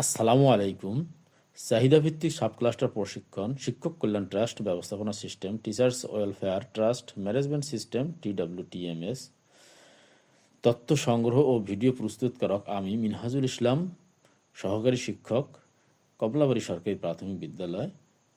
আসসালামু আলাইকুম। চাহিদাভিত্তিক sub cluster প্রশিক্ষণ, শিক্ষক কল্যাণ ট্রাস্ট ব্যবস্থাপনা system, teachers welfare trust, management system, TWTMS. তথ্য সংগ্রহ ও ভিডিও প্রস্তুতকারক আমি মিনহাজুল ইসলাম, সহকারী শিক্ষক, কমলাবাড়ি সরকারি প্রাথমিক বিদ্যালয়,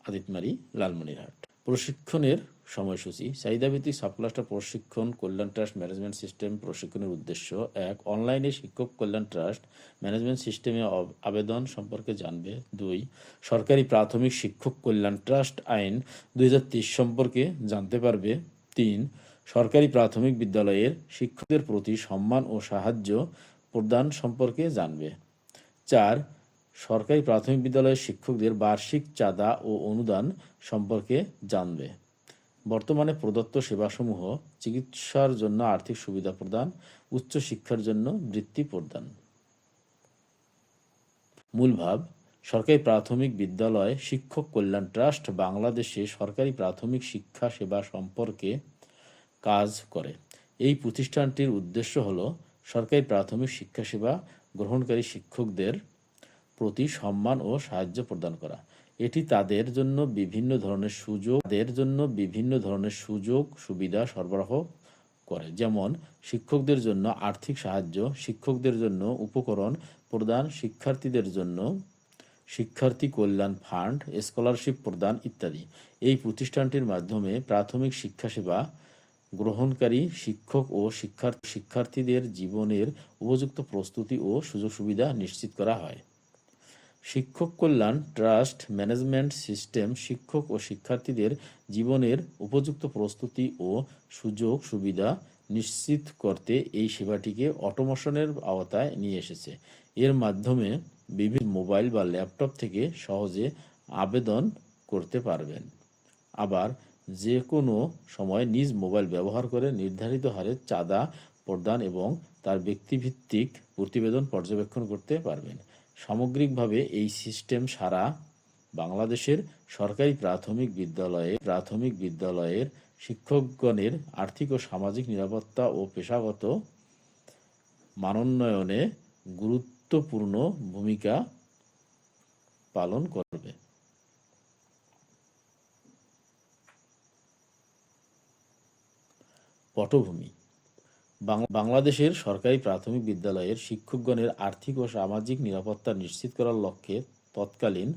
আদিতমারি, লালমনিরহাট। প্রশিক্ষণের সময়সূচি। চাহিদাভিত্তিক সাবক্লাস্টার প্রশিক্ষণ কল্যাণ ট্রাস্ট ম্যানেজমেন্ট সিস্টেম প্রশিক্ষণের উদ্দেশ্য এক, অনলাইনে শিক্ষক কল্যাণ ট্রাস্ট ম্যানেজমেন্ট সিস্টেমে আবেদন সম্পর্কে জানবে। দুই, সরকারি প্রাথমিক শিক্ষক কল্যাণ ট্রাস্ট আইন দুই সম্পর্কে জানতে পারবে। তিন, সরকারি প্রাথমিক বিদ্যালয়ের শিক্ষকদের প্রতি সম্মান ও সাহায্য প্রদান সম্পর্কে জানবে। চার, সরকারি প্রাথমিক বিদ্যালয়ের শিক্ষকদের বার্ষিক চাঁদা ও অনুদান সম্পর্কে জানবে। বর্তমানে প্রদত্ত সেবাসমূহ চিকিৎসার জন্য আর্থিক সুবিধা প্রদান উচ্চ শিক্ষার জন্য বৃত্তি প্রদান। মূল ভাব, সরকারি প্রাথমিক বিদ্যালয় শিক্ষক কল্যাণ ট্রাস্ট বাংলাদেশে সরকারি প্রাথমিক শিক্ষা সেবা সম্পর্কে কাজ করে। এই প্রতিষ্ঠানটির উদ্দেশ্য হল সরকারি প্রাথমিক শিক্ষা সেবা গ্রহণকারী শিক্ষকদের প্রতি সম্মান ও সাহায্য প্রদান করা। এটি তাদের জন্য বিভিন্ন ধরনের সুযোগ, তাদের জন্য বিভিন্ন ধরনের সুযোগ, সুবিধা সরবরাহ করে। যেমন, শিক্ষকদের জন্য আর্থিক সাহায্য, শিক্ষকদের জন্য উপকরণ প্রদান, শিক্ষার্থীদের জন্য শিক্ষার্থী কল্যাণ ফান্ড, স্কলারশিপ প্রদান ইত্যাদি। এই প্রতিষ্ঠানটির মাধ্যমে প্রাথমিক শিক্ষা সেবা গ্রহণকারী শিক্ষক ও শিক্ষার্থী, শিক্ষার্থীদের জীবনের উপযুক্ত প্রস্তুতি ও সুযোগ সুবিধা নিশ্চিত করা হয়। শিক্ষক কল্যাণ, ট্রাস্ট, ম্যানেজমেন্ট সিস্টেম, শিক্ষক ও শিক্ষার্থীদের জীবনের উপযুক্ত প্রস্তুতি ও সুযোগ সুবিধা নিশ্চিত করতে এই সেবাটিকে অটোমেশনের আওতায় নিয়ে এসেছে। এর মাধ্যমে বিভিন্ন মোবাইল বা ল্যাপটপ থেকে সহজে আবেদন করতে পারবেন। আবার যে কোনো সময় নিজ মোবাইল ব্যবহার করে নির্ধারিত হারে চাঁদা প্রদান এবং তার ব্যক্তিভিত্তিক প্রতিবেদন পর্যবেক্ষণ করতে পারবেন। সামগ্রিকভাবে এই সিস্টেম সারা বাংলাদেশের সরকারি প্রাথমিক বিদ্যালয়ে প্রাথমিক বিদ্যালয়ের শিক্ষকগণের আর্থিক ও সামাজিক নিরাপত্তা ও পেশাগত মানোন্নয়নে গুরুত্বপূর্ণ ভূমিকা পালন করবে। পটভূমি বাংলাদেশের সরকারি প্রাথমিক বিদ্যালয়ের শিক্ষকগণের আর্থিক ও সামাজিক নিরাপত্তা নিশ্চিত করার লক্ষ্যে তৎকালীন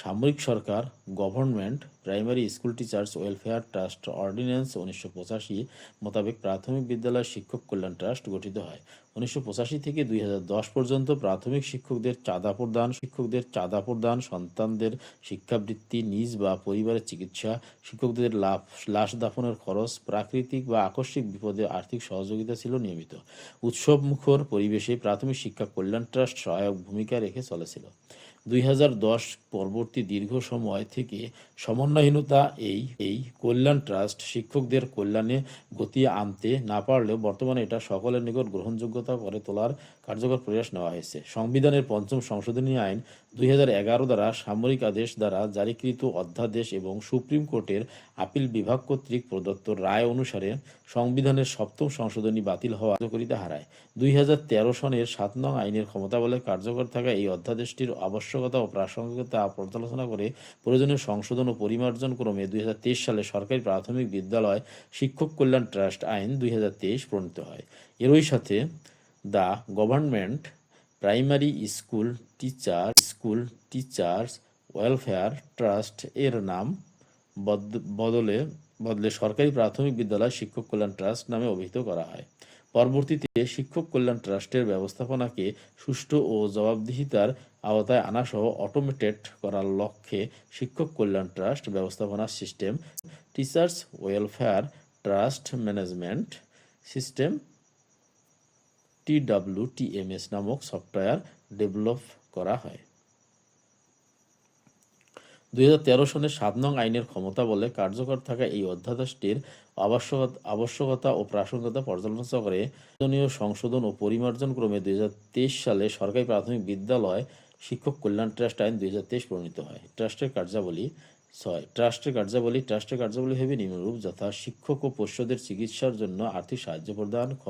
সামরিক সরকার, government, primary school teachers welfare trust, ordinance উনিশশো পঁচাশি মোতাবেক প্রাথমিক বিদ্যালয় শিক্ষক কল্যাণ ট্রাস্ট গঠিত হয়। উনিশশো পঁচাশি থেকে দুই হাজার দশ পর্যন্ত প্রাথমিক শিক্ষকদের চাঁদা প্রদান, শিক্ষকদের চাঁদা প্রদান, সন্তানদের শিক্ষাবৃত্তি, নিজ বা পরিবারের চিকিৎসা, শিক্ষকদের লাভ লাশ দাফনের খরচ, প্রাকৃতিক বা আকস্মিক বিপদে আর্থিক সহযোগিতা ছিল নিয়মিত। উৎসব মুখর পরিবেশে প্রাথমিক শিক্ষা কল্যাণ ট্রাস্ট সহায়ক ভূমিকা রেখে চলেছিল। দুই হাজার দশ পরবর্তী দীর্ঘ সময় থেকে সমন্বয়হীনতা এই এই কল্যাণ ট্রাস্ট শিক্ষকদের কল্যাণে গতি আনতে না পারলেও বর্তমানে এটা সকলের নিকট গ্রহণযোগ্যতা করে তোলার কার্যকর প্রয়াস নেওয়া হয়েছে। সংবিধানের পঞ্চম সংশোধনী আইন দুই হাজার এগারো দ্বারা সামরিক আদেশ দ্বারা জারিকৃত অধ্যাদেশ এবং সুপ্রিম কোর্টের আপিল বিভাগ কর্তৃক প্রদত্ত রায় অনুসারে সংবিধানের সপ্তম সংশোধনী বাতিল হওয়া কার্যকরিতা হারায়। দুই হাজার তেরো সনের সাত নং আইনের ক্ষমতা বলে কার্যকর থাকা এই অধ্যাদেশটির আবশ্যকতা ও প্রাসঙ্গিকতা পর্যালোচনা করে প্রয়োজনীয় সংশোধন পরিমার্জন ক্রমে দুই হাজার তেইশ সালে সরকারি প্রাথমিক বিদ্যালয় শিক্ষক কল্যাণ ট্রাস্ট আইন দুই হাজার তেইশ প্রণীত হয়। এরই সাথে the government primary school teacher school teachers welfare trust এর নাম বদ- বদলে বদলে সরকারি প্রাথমিক বিদ্যালয় শিক্ষক কল্যাণ ট্রাস্ট নামে অভিহিত করা হয়। পরবর্তীতে শিক্ষক কল্যাণ ট্রাস্টের ব্যবস্থাপনাকে সুষ্ঠু ও জবাবদিহিতার আওতায় আনা সহ অটোমেটেড করার লক্ষ্যে শিক্ষক কল্যাণ ট্রাস্ট ব্যবস্থাপনা system, teachers welfare trust management system TWTMS নামক সফটওয়্যার ডেভেলপ করা হয়। দুই সনের সাত নং আইনের ক্ষমতা বলে কার্যকর থাকা এই অধ্যাদেশটির আবশ্যকতা আবশ্যকতা ও প্রাসঙ্গিকতা পর্যালোচনা করে সংশোধন ও পরিমার্জন ক্রমে দুই হাজার তেইশ সালে সরকারি প্রাথমিক বিদ্যালয় শিক্ষক কল্যাণ ট্রাস্ট আইন দুই প্রণীত হয়। ট্রাস্টের কার্যাবলী ছয় ট্রাস্টের কার্যাবলী ট্রাস্টের কার্যাবলী হবে নিম্নরূপ, যথা শিক্ষক ও পোষ্যদের চিকিৎসার জন্য আর্থিক সাহায্য প্রদান, খ,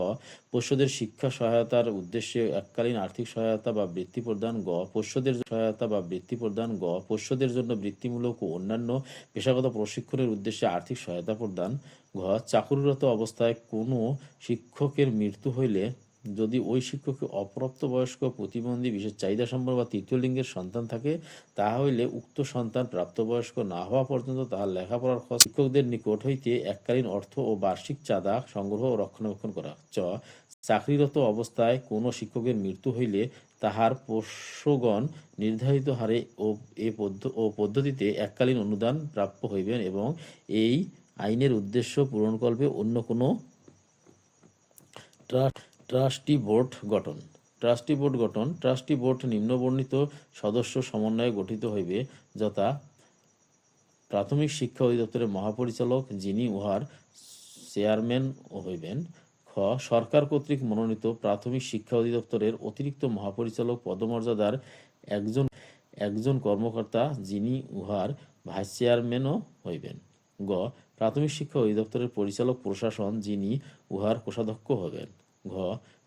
পোষ্যদের শিক্ষা সহায়তার উদ্দেশ্যে এককালীন আর্থিক সহায়তা বা বৃত্তি প্রদান, গ, পোষ্যদের সহায়তা বা বৃত্তি প্রদান, গ, পোষ্যদের জন্য বৃত্তিমূলক ও অন্যান্য পেশাগত প্রশিক্ষণের উদ্দেশ্যে আর্থিক সহায়তা প্রদান, ঘ, চাকুরিরত অবস্থায় কোনো শিক্ষকের মৃত্যু হইলে যদি ওই শিক্ষকের অপ্রাপ্তবয়স্ক, প্রতিবন্ধী, বিশেষ চাহিদা সম্পন্ন বা তৃতীয় লিঙ্গের সন্তান থাকে তাহা হইলে উক্ত সন্তান প্রাপ্তবয়স্ক না হওয়া পর্যন্ত তাহার লেখাপড়ার শিক্ষকদের নিকট হইতে এককালীন অর্থ ও বার্ষিক চাঁদা, সংগ্রহ ও রক্ষণাবেক্ষণ করা। চ. চাকরিরত অবস্থায় কোনো শিক্ষকের মৃত্যু হইলে তাহার পোষ্যগণ নির্ধারিত হারে ও এ ও পদ্ধতিতে এককালীন অনুদান প্রাপ্য হইবেন এবং এই আইনের উদ্দেশ্য পূরণকল্পে অন্য কোনো ট্রাস্ট ট্রাস্টি বোর্ড গঠন। ট্রাস্টি বোর্ড গঠন, ট্রাস্টি বোর্ড নিম্নবর্ণিত সদস্য সমন্বয়ে গঠিত হইবে, যথা প্রাথমিক শিক্ষা অধিদপ্তরের মহাপরিচালক যিনি উহার চেয়ারম্যান হইবেন। খ, সরকার কর্তৃক মনোনীত প্রাথমিক শিক্ষা অধিদপ্তরের অতিরিক্ত মহাপরিচালক পদমর্যাদার একজন একজন কর্মকর্তা যিনি উহার ভাইস চেয়ারম্যানও হইবেন। গ, প্রাথমিক শিক্ষা অধিদপ্তরের পরিচালক প্রশাসন যিনি উহার কোষাধ্যক্ষ হবেন। ঘ,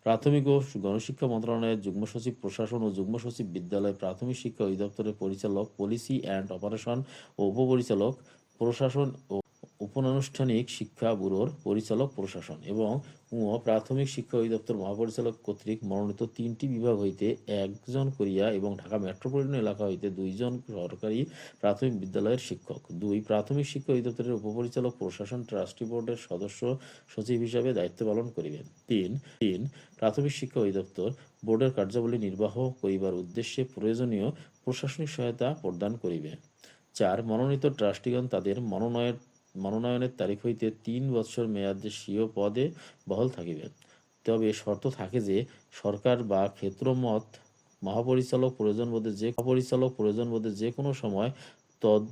প্রাথমিক ও গণশিক্ষা মন্ত্রণালয়ের যুগ্ম সচিব, প্রশাসন ও যুগ্ম সচিব বিদ্যালয় প্রাথমিক শিক্ষা অধিদপ্তরের পরিচালক, পলিসি অ্যান্ড অপারেশন ও উপপরিচালক, প্রশাসন ও উপনানুষ্ঠানিক শিক্ষা ব্যুরোর পরিচালক প্রশাসন এবং উ প্রাথমিক শিক্ষা অধিদপ্তর মহাপরিচালক কর্তৃক মনোনীত তিনটি বিভাগ হইতে একজন করিয়া এবং ঢাকা মেট্রোপলিটন এলাকা হইতে দুইজন সরকারি প্রাথমিক বিদ্যালয়ের শিক্ষক। দুই প্রাথমিক শিক্ষা অধিদপ্তরের উপপরিচালক প্রশাসন ট্রাস্টি বোর্ডের সদস্য সচিব হিসাবে দায়িত্ব পালন করিবেন। তিন তিন, প্রাথমিক শিক্ষা অধিদপ্তর বোর্ডের কার্যাবলী নির্বাহ করিবার উদ্দেশ্যে প্রয়োজনীয় প্রশাসনিক সহায়তা প্রদান করিবে। চার, মনোনীত ট্রাস্টিগণ তাদের মনোনয়ন মনোনয়নের তারিখ হইতে তিন বৎসর মেয়াদে স্বীয় পদে বহাল থাকিবেন তবে শর্ত থাকে যে, সরকার বা ক্ষেত্রমত মহাপরিচালক প্রয়োজন বোধে যে, মহাপরিচালক প্রয়োজন বোধে যে কোনো সময় তদ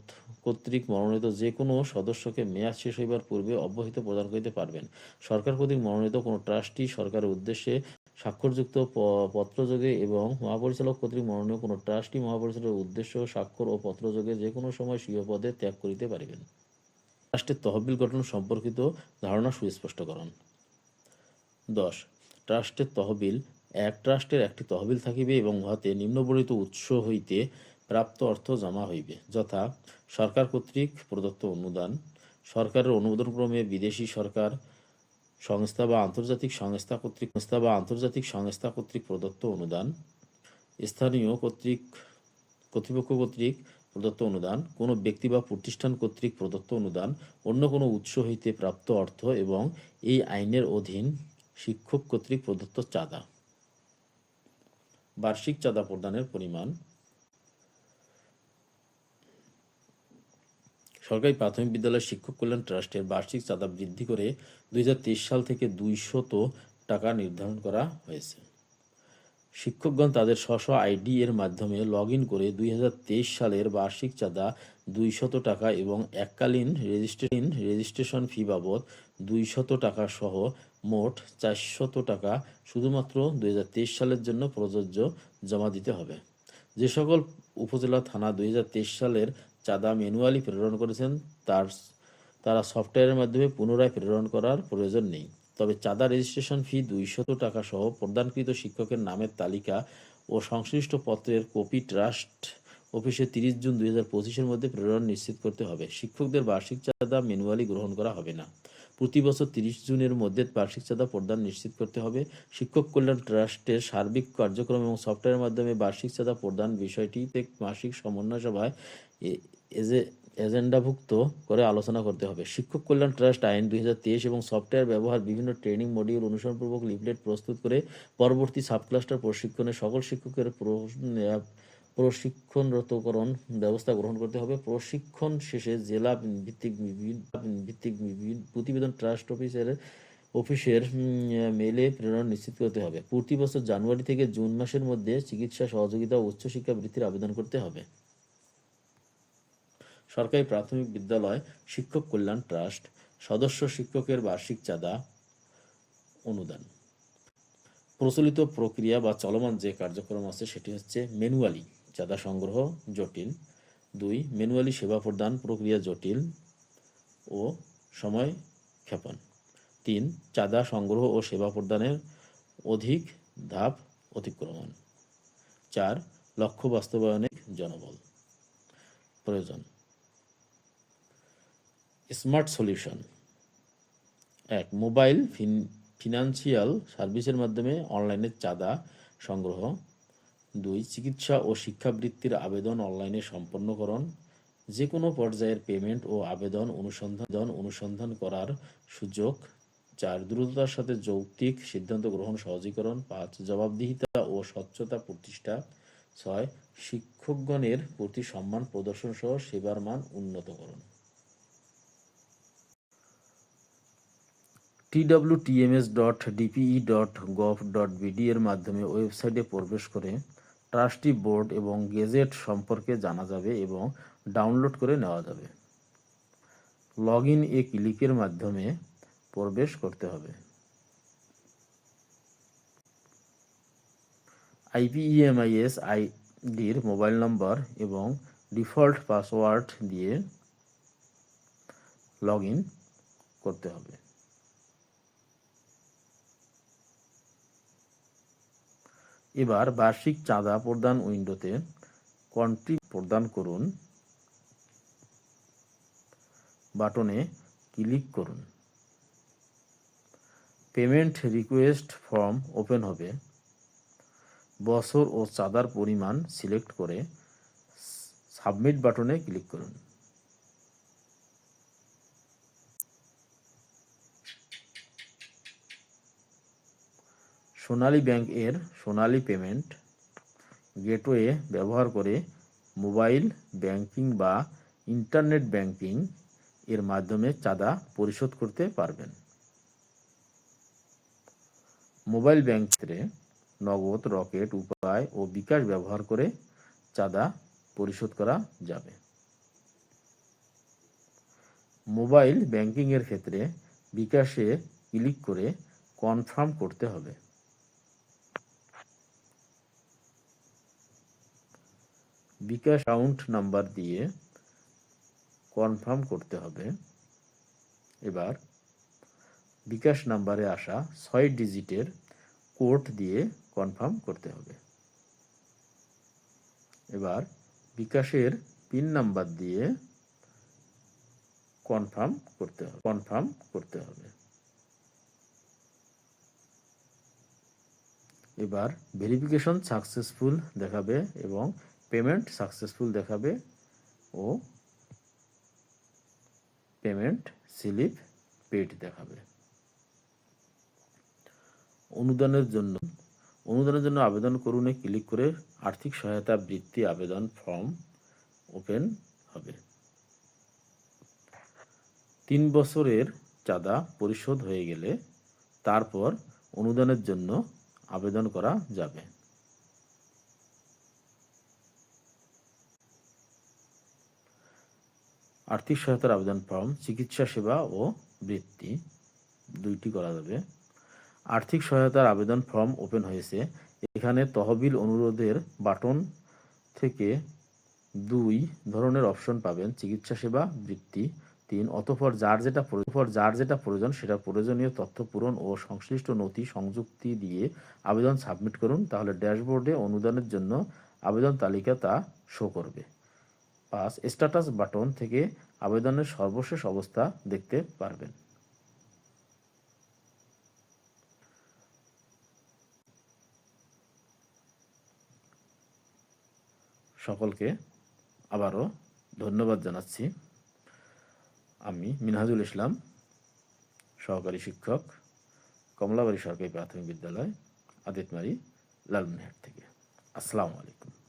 কর্তৃক মনোনীত যে কোনো সদস্যকে মেয়াদ শেষ হইবার পূর্বে অব্যাহতি প্রদান করিতে পারবেন। সরকার কর্তৃক মনোনীত কোনো ট্রাস্টি সরকারের উদ্দেশ্যে স্বাক্ষরযুক্ত পত্রযোগে এবং মহাপরিচালক কর্তৃক মনোনীত কোনো ট্রাস্টি মহাপরিচালকের উদ্দেশ্য, স্বাক্ষর ও পত্রযোগে যে কোনো সময় স্বীয় পদে ত্যাগ করিতে পারিবেন। ট্রাস্টের তহবিল গঠন সম্পর্কিত ধারণা সুস্পষ্টকরণ। দশ, ট্রাস্টের তহবিল, এক ট্রাস্টের একটি তহবিল থাকিবে এবং উহাতে নিম্নবর্ণিত উৎস হইতে প্রাপ্ত অর্থ জমা হইবে, যথা সরকার কর্তৃক প্রদত্ত অনুদান, সরকারের অনুমোদনক্রমে বিদেশি সরকার, সংস্থা বা আন্তর্জাতিক সংস্থা কর্তৃক, সংস্থা বা আন্তর্জাতিক সংস্থা কর্তৃক প্রদত্ত অনুদান, স্থানীয় কর্তৃক, কর্তৃপক্ষ কর্তৃক প্রদত্ত অনুদান, কোনো ব্যক্তি বা প্রতিষ্ঠান কর্তৃক প্রদত্ত অনুদান, অন্য কোনো উৎস হইতে প্রাপ্ত অর্থ এবং এই আইনের অধীন শিক্ষক কর্তৃক প্রদত্ত চাঁদা। বার্ষিক চাঁদা প্রদানের পরিমাণ। সরকারি প্রাথমিক বিদ্যালয় শিক্ষক কল্যাণ ট্রাস্টের বার্ষিক চাঁদা বৃদ্ধি করে দুই সাল থেকে দুইশত টাকা নির্ধারণ করা হয়েছে। শিক্ষকগণ তাদের স্ব আইডি এর মাধ্যমে লগ ইন করে দুই হাজার তেইশ সালের বার্ষিক চাঁদা দুইশত টাকা এবং এককালীন রেজিস্ট্রেশন রেজিস্ট্রেশন ফি বাবদ দুইশত টাকা সহ মোট চারশত টাকা শুধুমাত্র দু হাজার তেইশ সালের জন্য প্রযোজ্য জমা দিতে হবে। যে সকল উপজেলা থানা দুই হাজার তেইশ সালের চাঁদা ম্যানুয়ালি প্রেরণ করেছেন, তার, তারা সফটওয়্যারের মাধ্যমে পুনরায় প্রেরণ করার প্রয়োজন নেই। তবে চাঁদা রেজিস্ট্রেশন ফি দুইশত টাকা সহ প্রদানকৃত শিক্ষকের নামের তালিকা ও সংশ্লিষ্ট পত্রের কপি ট্রাস্ট অফিসে তিরিশ জুন দুই হাজার পঁচিশের মধ্যে প্রেরণ নিশ্চিত করতে হবে। শিক্ষকদের বার্ষিক চাঁদা ম্যানুয়ালি গ্রহণ করা হবে না। প্রতি বছর তিরিশ জুনের মধ্যে বার্ষিক চাঁদা প্রদান নিশ্চিত করতে হবে। শিক্ষক কল্যাণ ট্রাস্টের সার্বিক কার্যক্রম এবং সফটওয়্যারের মাধ্যমে বার্ষিক চাঁদা প্রদান বিষয়টিতে মাসিক সমন্বয় সভায় এজে- এজেন্ডাভুক্ত করে আলোচনা করতে হবে। শিক্ষক কল্যাণ ট্রাস্ট, আইন দুই হাজার তেইশ এবং সফটওয়্যার ব্যবহার বিভিন্ন ট্রেনিং মডিউল অনুসরণপূর্বক লিফলেট প্রস্তুত করে পরবর্তী সাবক্লাস্টার প্রশিক্ষণে সকল শিক্ষকের প্র- প্রশিক্ষণরতকরণ ব্যবস্থা গ্রহণ করতে হবে। প্রশিক্ষণ শেষে জেলা ভিত্তিক ভিত্তিক প্রতিবেদন ট্রাস্ট অফিসের অফিসের মেলে প্রেরণ নিশ্চিত করতে হবে। প্রতি বছর জানুয়ারি থেকে জুন মাসের মধ্যে চিকিৎসা সহযোগিতা ও উচ্চশিক্ষা বৃত্তির আবেদন করতে হবে। সরকারি প্রাথমিক বিদ্যালয় শিক্ষক কল্যাণ ট্রাস্ট, সদস্য শিক্ষকের বার্ষিক চাঁদা অনুদান। প্রচলিত প্রক্রিয়া বা চলমান যে কার্যক্রম আছে সেটি হচ্ছে ম্যানুয়ালি চাঁদা সংগ্রহ জটিল। দুই, ম্যানুয়ালি সেবা প্রদান প্রক্রিয়া জটিল ও সময় ক্ষেপণ। তিন, চাঁদা সংগ্রহ ও সেবা প্রদানের অধিক ধাপ অতিক্রমণ। চার, লক্ষ্য বাস্তবায়নে জনবল। প্রয়োজন। Smart solution. এক, মোবাইল ফিনান্সিয়াল সার্ভিসের মাধ্যমে অনলাইনে চাঁদা সংগ্রহ। দুই, চিকিৎসা ও শিক্ষাবৃত্তির আবেদন অনলাইনে সম্পন্নকরণ। যে কোনো পর্যায়ের পেমেন্ট ও আবেদন অনুসন্ধান অনুসন্ধান করার সুযোগ। চার, দ্রুততার সাথে যৌক্তিক সিদ্ধান্ত গ্রহণ, সহজীকরণ। পাঁচ, জবাবদিহিতা ও স্বচ্ছতা প্রতিষ্ঠা। ছয়, শিক্ষকগণের প্রতি সম্মান প্রদর্শন সহ সেবার মান উন্নতকরণ। TWTMS dot dot gov dot এর মাধ্যমে ওয়েবসাইটে প্রবেশ করে ট্রাস্টি বোর্ড এবং গেজেট সম্পর্কে জানা যাবে এবং ডাউনলোড করে নেওয়া যাবে। লগ ইন এ ক্লিকের মাধ্যমে প্রবেশ করতে হবে। আইপিইএমআইএস আইডির মোবাইল নম্বর এবং ডিফল্ট পাসওয়ার্ড দিয়ে লগ করতে হবে। এবার বার্ষিক চাঁদা প্রদান উইন্ডোতে কন্ট্রি প্রদান করুন। বাটনে ক্লিক করুন। পেমেন্ট রিকোয়েস্ট ফর্ম ওপেন হবে। বছর ও চাঁদার পরিমাণ সিলেক্ট করে সাবমিট বাটনে ক্লিক করুন। সোনালী ব্যাংক এর সোনালী পেমেন্ট গেটওয়ে ব্যবহার করে মোবাইল ব্যাংকিং বা ইন্টারনেট ব্যাংকিং এর মাধ্যমে চাঁদা পরিশোধ করতে পারবেন। মোবাইল ব্যাংকে নগদ, রকেট, উপায় ও বিকাশ ব্যবহার করে চাঁদা পরিশোধ করা যাবে। মোবাইল ব্যাংকিং এর ক্ষেত্রে বিকাশে ক্লিক করে কনফার্ম করতে হবে। বিকাশ অ্যাকাউন্ট নাম্বার দিয়ে কনফার্ম করতে হবে। এবার বিকাশ নাম্বারে আসা ছয় ডিজিটের কোড দিয়ে কনফার্ম করতে হবে। এবার বিকাশের পিন নাম্বার দিয়ে কনফার্ম করতে হবে কনফার্ম করতে হবে। এবার ভেরিফিকেশন সাকসেসফুল দেখাবে এবং পেমেন্ট সাকসেসফুল দেখাবে ও পেমেন্ট স্লিপ পেড দেখাবে। অনুদানের জন্য অনুদানের জন্য আবেদন করুনে ক্লিক করে আর্থিক সহায়তা বৃত্তি আবেদন ফর্ম ওপেন হবে। তিন বছরের চাঁদা পরিশোধ হয়ে গেলে তারপর অনুদানের জন্য আবেদন করা যাবে। আর্থিক সহায়তার আবেদন ফর্ম, চিকিৎসা সেবা ও বৃত্তি দুইটি করা যাবে। আর্থিক সহায়তার আবেদন ফর্ম ওপেন হয়েছে। এখানে তহবিল অনুরোধের বাটন থেকে দুই ধরনের অপশন পাবেন, চিকিৎসা সেবা, বৃত্তি তিন। অতঃপর যার যেটা অতঃপর যার যেটা প্রয়োজন, সেটা প্রয়োজনীয় তথ্য পূরণ ও সংশ্লিষ্ট নথি সংযুক্তি দিয়ে আবেদন সাবমিট করুন, তাহলে ড্যাশবোর্ডে অনুদানের জন্য আবেদন তালিকা তা শো করবে। পাঁচ স্ট্যাটাস বাটন থেকে আবেদনের সর্বশেষ অবস্থা দেখতে পারবেন। সকলকে আবারও ধন্যবাদ জানাচ্ছি। আমি মিনহাজুল ইসলাম, সহকারী শিক্ষক, কমলাবাড়ি সরকারি প্রাথমিক বিদ্যালয়, আদিতমারি লালমনিহাট থেকে। আসসালামু আলাইকুম।